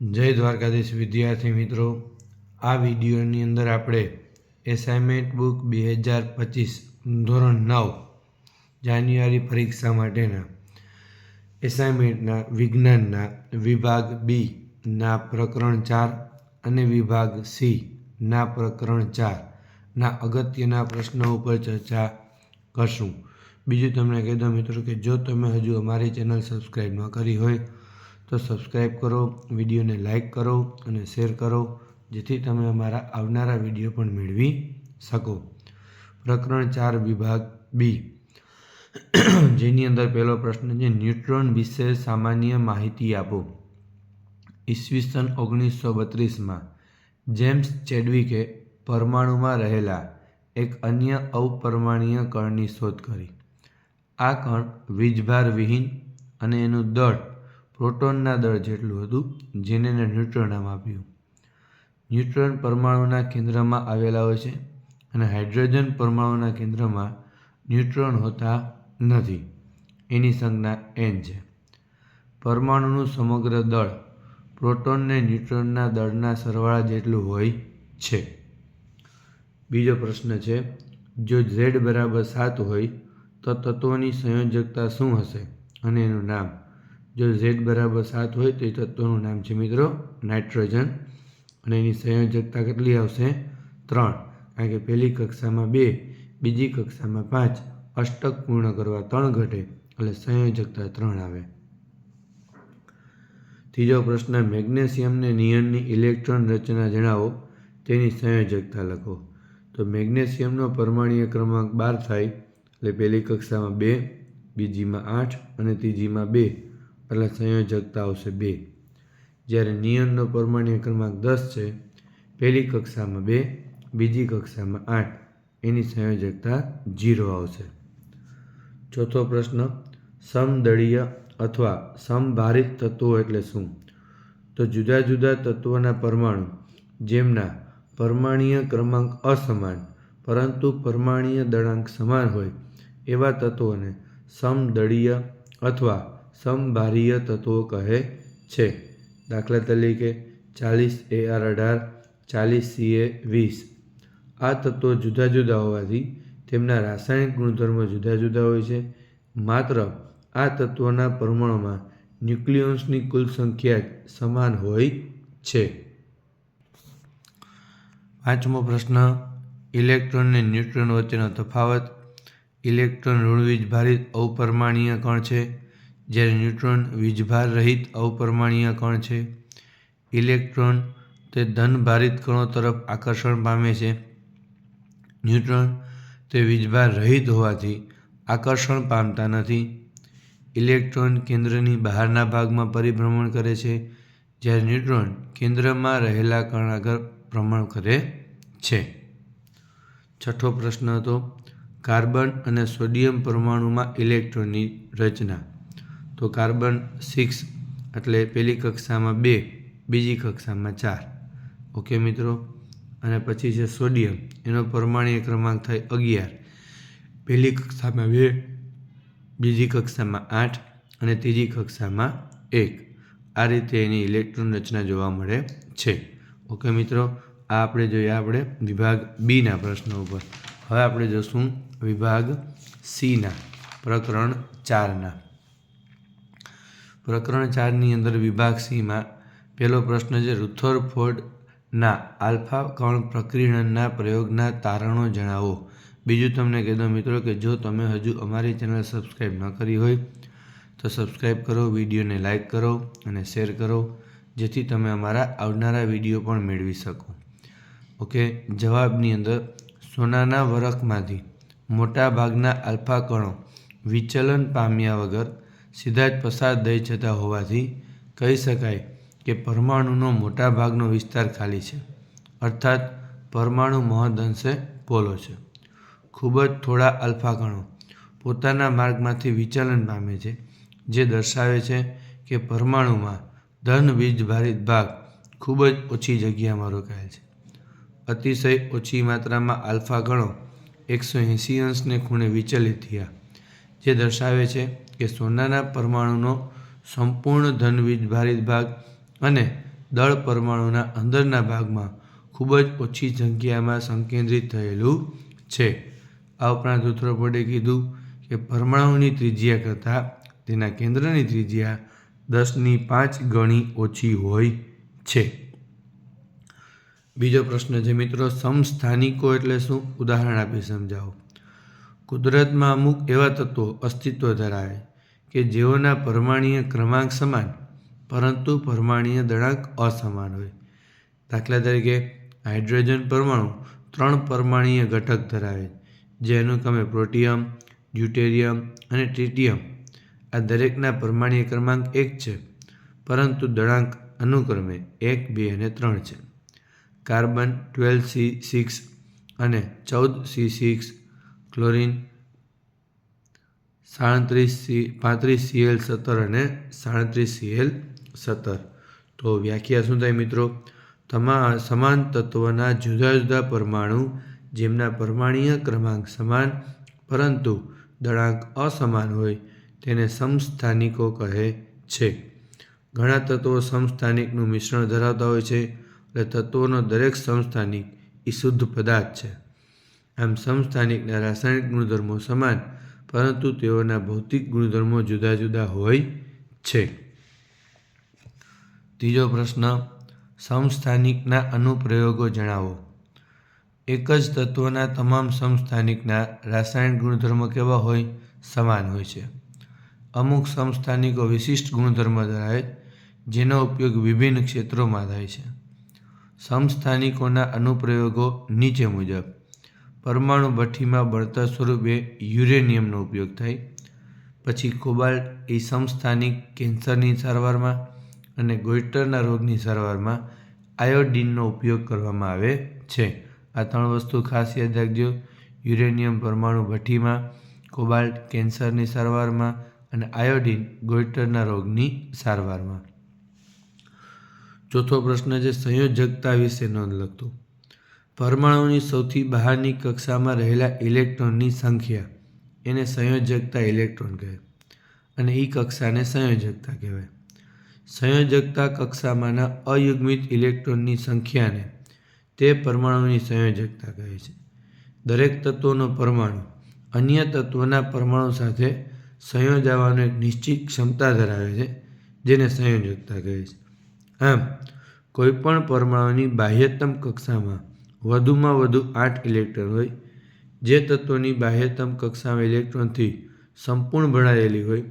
જય દ્વારકાધીશ વિદ્યાર્થી મિત્રો. આ વિડીયોની અંદર આપણે એસાઇનમેન્ટ બુક બે હજાર પચીસ, ધોરણ નવ, જાન્યુઆરી પરીક્ષા માટેના એસાઇનમેન્ટના વિજ્ઞાનના વિભાગ બી ના પ્રકરણ ચાર અને વિભાગ સી ના પ્રકરણ ચાર ના અગત્યના પ્રશ્નો ઉપર ચર્ચા કરશું. બીજું તમને કહી દઉં મિત્રો કે જો તમે હજુ અમારી ચેનલ સબસ્ક્રાઈબ ન કરી હોય તો સબસ્ક્રાઈબ કરો, વિડીયોને લાઈક કરો અને શેર કરો, જેથી તમે અમારા આવનારા વીડિયો પણ મેળવી શકો. પ્રકરણ ચાર, વિભાગ બી. જેની અંદર પહેલો પ્રશ્ન છે, ન્યુટ્રોન વિશે સામાન્ય માહિતી આપો. ઈસવીસન ઓગણીસો બત્રીસમાં જેમ્સ ચેડવિકે પરમાણુમાં રહેલા એક અન્ય અવપરમાણીય કણની શોધ કરી. આ કણ વીજભાર વિહીન અને એનું દળ પ્રોટોનના દળ જેટલું હતું, જેને એને ન્યુટ્રોન નામ આપ્યું. ન્યુટ્રોન પરમાણુના કેન્દ્રમાં આવેલા હોય છે અને હાઇડ્રોજન પરમાણુના કેન્દ્રમાં ન્યુટ્રોન હોતા નથી. એની સંજ્ઞા એન છે. પરમાણુનું સમગ્ર દળ પ્રોટોનને ન્યુટ્રોનના દળના સરવાળા જેટલું હોય છે. બીજો પ્રશ્ન છે, જો ઝેડ બરાબર સાત હોય, તો તત્વોની સંયોજકતા શું હશે અને એનું નામ? જો ઝેડ બરાબર સાત હોય તો એ તત્વનું નામ છે મિત્રો નાઇટ્રોજન. અને એની સંયોજકતા કેટલી આવશે? ત્રણ. કારણ કે પહેલી કક્ષામાં બે, બીજી કક્ષામાં પાંચ, અષ્ટક પૂર્ણ કરવા ત્રણ ઘટે, એટલે સંયોજકતા ત્રણ આવે. ત્રીજો પ્રશ્ન મેગ્નેશિયમને નિયનની ઇલેક્ટ્રોન રચના જણાવો, તેની સંયોજકતા લખો. તો મેગ્નેશિયમનો પરમાણીય ક્રમાંક બાર થાય, એટલે પહેલી કક્ષામાં બે, બીજીમાં આઠ અને ત્રીજીમાં બે. એટલે સંયોજકતા આવશે બે. જ્યારે નિયનનો પરમાણ્ય ક્રમાંક દસ છે, પહેલી કક્ષામાં બે, બીજી કક્ષામાં આઠ. એની સંયોજકતા જીરો આવશે. ચોથો પ્રશ્ન, સમદળીય અથવા સમભારિત તત્વો એટલે શું? તો જુદા જુદા તત્વોના પરમાણુ, જેમના પરમાણીય ક્રમાંક અસમાન, પરંતુ પરમાણીય દળાંક સમાન હોય, એવા તત્વોને સમદળીય અથવા સમભારીય તત્વો કહે છે. દાખલા તરીકે ચાલીસ એ આર અઢાર, ચાલીસ સી એ વીસ. આ તત્વો જુદા જુદા હોવાથી તેમના રાસાયણિક ગુણધર્મો જુદા જુદા હોય છે. માત્ર આ તત્વોના પરમાણુમાં ન્યુક્લિયોન્સની કુલ સંખ્યા સમાન હોય છે. પાંચમો પ્રશ્ન. ઇલેક્ટ્રોન અને ન્યુટ્રોન વચ્ચેનો તફાવત. ઇલેક્ટ્રોન ઋણવીજ ભારિત અવપરમાણીય કણ છે. જ્યારે ન્યુટ્રોન વીજભાર રહિત અવપરમાણીય કણ છે, ઇલેક્ટ્રોન તે ધનભારિત કણો તરફ આકર્ષણ પામે છે. ન્યુટ્રોન તે વીજભાર રહિત હોવાથી આકર્ષણ પામતા નથી. ઇલેક્ટ્રોન કેન્દ્રની બહારના ભાગમાં પરિભ્રમણ કરે છે, જ્યારે ન્યુટ્રોન કેન્દ્રમાં રહેલા કણ આગળ ભ્રમણ કરે છે. છઠ્ઠો પ્રશ્ન હતો, કાર્બન અને સોડિયમ પરમાણુમાં ઇલેક્ટ્રોનની રચના. તો કાર્બન સિક્સ એટલે પહેલી કક્ષામાં બે, બીજી કક્ષામાં ચાર. ઓકે મિત્રો? અને પછી છે સોડિયમ. એનો પરમાણીય ક્રમાંક થાય અગિયાર. પહેલી કક્ષામાં બે, બીજી કક્ષામાં આઠ અને ત્રીજી કક્ષામાં એક. આ રીતે એની ઇલેક્ટ્રોન રચના જોવા મળે છે. ઓકે મિત્રો? આ આપણે જોઈએ આપણે વિભાગ બીના પ્રશ્નો ઉપર. હવે આપણે જોશું વિભાગ સીના પ્રકરણ ચારના. પ્રકરણ ચારની અંદર વિભાગ સીમાં પહેલો પ્રશ્ન છે, રુથરફોર્ડના આલ્ફા કણ પ્રકીર્ણનના પ્રયોગના તારણો જણાવો? બીજું તમને કહી મિત્રો કે જો તમે હજુ અમારી ચેનલ સબસ્ક્રાઈબ ન કરી હોય, તો સબસ્ક્રાઈબ કરો, વિડીયોને લાઇક કરો અને શેર કરો, જેથી તમે અમારા આવનારા વીડિયો પણ મેળવી શકો. ઓકે, જવાબની અંદર, સોનાના વરખમાંથી મોટા ભાગના આલ્ફા કણો વિચલન પામ્યા વગર સીધા જ પસાર થઈ જતા હોવાથી કહી શકાય કે પરમાણુનો મોટા ભાગનો વિસ્તાર ખાલી છે. અર્થાત, પરમાણુ મહદઅંશે પોલો છે. ખૂબ જ થોડા અલ્ફા કણો પોતાના માર્ગમાંથી વિચલન પામે છે, જે દર્શાવે છે કે પરમાણુમાં ધન વીજભારિત ભાગ ખૂબ જ ઓછી જગ્યામાં રોકાયેલ છે. અતિશય ઓછી માત્રામાં આલ્ફા ગણો એકસો એંસી અંશને ખૂણે વિચલિત થયા. જે દર્શાવે છે કે સોનાના પરમાણુનો સંપૂર્ણ ધન વીજભારિત ભાગ અને દળ પરમાણુના અંદરના ભાગમાં ખૂબ જ ઓછી સંખ્યામાં સંકેન્દ્રિત થયેલું છે. આ ઉપરાંત સૂત્રોપડે કીધું કે પરમાણુની ત્રિજ્યા કરતાં તેના કેન્દ્રની ત્રિજ્યા દસની પાંચ ગણી ઓછી હોય છે. બીજો પ્રશ્ન છે, મિત્રો, સમસ્થાનિકો એટલે શું? ઉદાહરણ આપી સમજાવો. કુદરતમાં અમુક એવા તત્વો અસ્તિત્વ ધરાવે કે જેઓના પરમાણીય ક્રમાંક સમાન, પરંતુ પરમાણીય દળાંક અસમાન હોય. દાખલા તરીકે, હાઇડ્રોજન પરમાણુ ત્રણ પરમાણીય ઘટક ધરાવે જે અનુક્રમે પ્રોટિયમ, ડ્યુટેરિયમ અને ટ્રિટિયમ. આ દરેકના પરમાણીય ક્રમાંક એક છે, પરંતુ દળાંક અનુક્રમે એક, બે અને ત્રણ છે. કાર્બન, ટ્વેલ્વ સી સિક્સ અને ચૌદ સી સિક્સ ક્લોરિન, સાડત્રીસ સી, પાંત્રીસ સીએલ સત્તર અને સાડત્રીસ સીએલ સત્તર. તો વ્યાખ્યા શું થાય મિત્રો? તમા, સમાન તત્વના જુદા જુદા પરમાણુ જેમના પરમાણીય ક્રમાંક સમાન, પરંતુ દળાંક અસમાન હોય તેને સમસ્થાનિકો કહે છે. ઘણા તત્વો સમસ્થાનિકનું મિશ્રણ ધરાવતા હોય છે, એટલે તત્વોનો દરેક સમસ્થાનિક એ શુદ્ધ પદાર્થ છે. આમ સમસ્થાનિકના રાસાયણિક ગુણધર્મો સમાન, પરંતુ તેઓના ભૌતિક ગુણધર્મો જુદા જુદા હોય છે. ત્રીજો પ્રશ્ન, સમસ્થાનિકના અનુપ્રયોગો જણાવો. એક જ તત્વના તમામ સમસ્થાનિકના રાસાયણિક ગુણધર્મો કેવા હોય? સમાન હોય છે. અમુક સમસ્થાનિકો વિશિષ્ટ ગુણધર્મ ધરાવે, જેનો ઉપયોગ વિભિન્ન ક્ષેત્રોમાં થાય છે. સમસ્થાનિકોના અનુપ્રયોગો નીચે મુજબ. પરમાણુ ભઠ્ઠીમાં બળતર સ્વરૂપે યુરેનિયમનો ઉપયોગ થાય. પછી કોબાલ્ટ એ સમસ્થાનિક કેન્સરની સારવારમાં અને ગોઈટરના રોગની સારવારમાં આયોડિનનો ઉપયોગ કરવામાં આવે છે. આ ત્રણ વસ્તુ ખાસ યાદ રાખજો. યુરેનિયમ પરમાણુ ભઠ્ઠીમાં, કોબાલ્ટ કેન્સરની સારવારમાં અને આયોડિન ગોઈટરના રોગની સારવારમાં. ચોથો પ્રશ્ન છે, સંયોજકતા વિશે નોંધ લખતું પરમાણુની સૌથી બહારની કક્ષામાં રહેલા ઇલેક્ટ્રોનની સંખ્યા. એને સંયોજકતા ઇલેક્ટ્રોન કહે. અને એ કક્ષાને સંયોજકતા કહેવાય. સંયોજકતા કક્ષામાંના અયુગ્મિત ઇલેક્ટ્રોનની સંખ્યાને તે પરમાણુની સંયોજકતા કહે છે. દરેક તત્વનો પરમાણુ અન્ય તત્વના પરમાણુ સાથે સંયોજાવાનો એક નિશ્ચિત ક્ષમતા ધરાવે છે, જેને સંયોજકતા કહે છે. આમ કોઈપણ પરમાણુની બાહ્યતમ કક્ષામાં વધુમાં વધુ આઠ ઇલેક્ટ્રોન હોય. જે તત્વોની બાહ્યતમ કક્ષામાં ઇલેક્ટ્રોનથી સંપૂર્ણ ભરાયેલી હોય,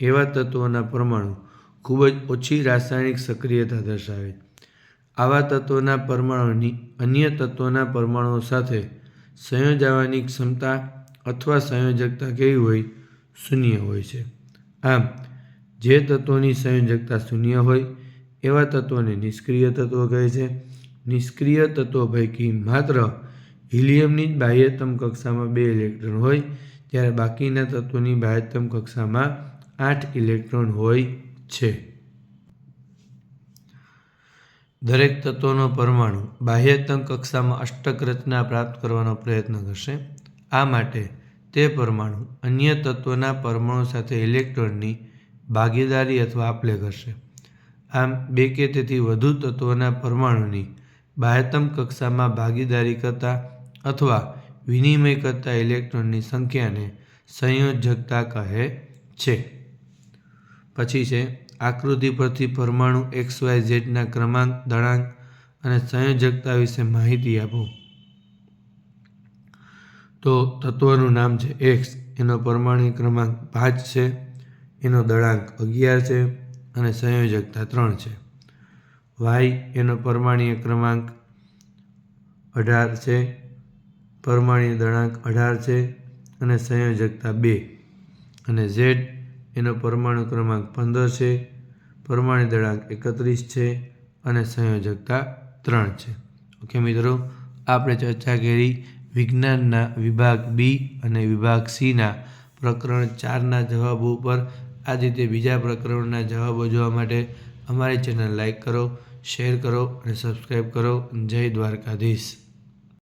એવા તત્વોના પરમાણુ ખૂબ જ ઓછી રાસાયણિક સક્રિયતા દર્શાવે. આવા તત્વોના પરમાણુની અન્ય તત્વોના પરમાણુઓ સાથે સંયોજાવાની ક્ષમતા અથવા સંયોજકતા કેવી હોય, શૂન્ય હોય છે. આમ, જે તત્વોની સંયોજકતા શૂન્ય હોય, એવા તત્વોને નિષ્ક્રિય તત્વો કહે છે. નિષ્ક્રિય તત્વો પૈકી માત્ર હિલિયમની જ બાહ્યતમ કક્ષામાં બે ઇલેક્ટ્રોન હોય જ્યારે બાકીના તત્વોની બાહ્યતમ કક્ષામાં આઠ ઇલેક્ટ્રોન હોય છે. દરેક તત્વનો પરમાણુ બાહ્યતમ કક્ષામાં અષ્ટક રચના પ્રાપ્ત કરવાનો પ્રયત્ન કરશે. આ માટે તે પરમાણુ અન્ય તત્વના પરમાણુ સાથે ઇલેક્ટ્રોનની ભાગીદારી અથવા આપલે કરશે. આમ, બે કે તેથી વધુ તત્વોના પરમાણુની બાહ્યતમ કક્ષામાં ભાગીદારી કરતા અથવા વિનિમય કરતા ઇલેક્ટ્રોનની સંખ્યાને સંયોજકતા કહે છે. પછી છે, આકૃતિ પરથી પરમાણુ એક્સ વાય ઝેડના ક્રમાંક, દળાંક અને સંયોજકતા વિશે માહિતી આપો. તો તત્વનું નામ છે એક્સ. એનો પરમાણુ ક્રમાંક પાંચ છે, એનો દળાંક અગિયાર છે અને સંયોજકતા ત્રણ છે. વાય એનો પરમાણીય ક્રમાંક અઢાર છે, પરમાણીય દળાંક અઢાર છે અને સંયોજકતા બે. અને ઝેડ એનો પરમાણુ ક્રમાંક પંદર છે પરમાણુ દળાંક એકત્રીસ છે અને સંયોજકતા ત્રણ છે. ઓકે મિત્રો, આપણે ચર્ચા કરી વિજ્ઞાનના વિભાગ બી અને વિભાગ સીના પ્રકરણ ચારના જવાબો ઉપર. આ રીતે બીજા પ્રકરણના જવાબો જોવા માટે અમારી ચેનલ લાઈક કરો શેર કરો અને સબસ્ક્રાઈબ કરો. જય દ્વારકાધીશ.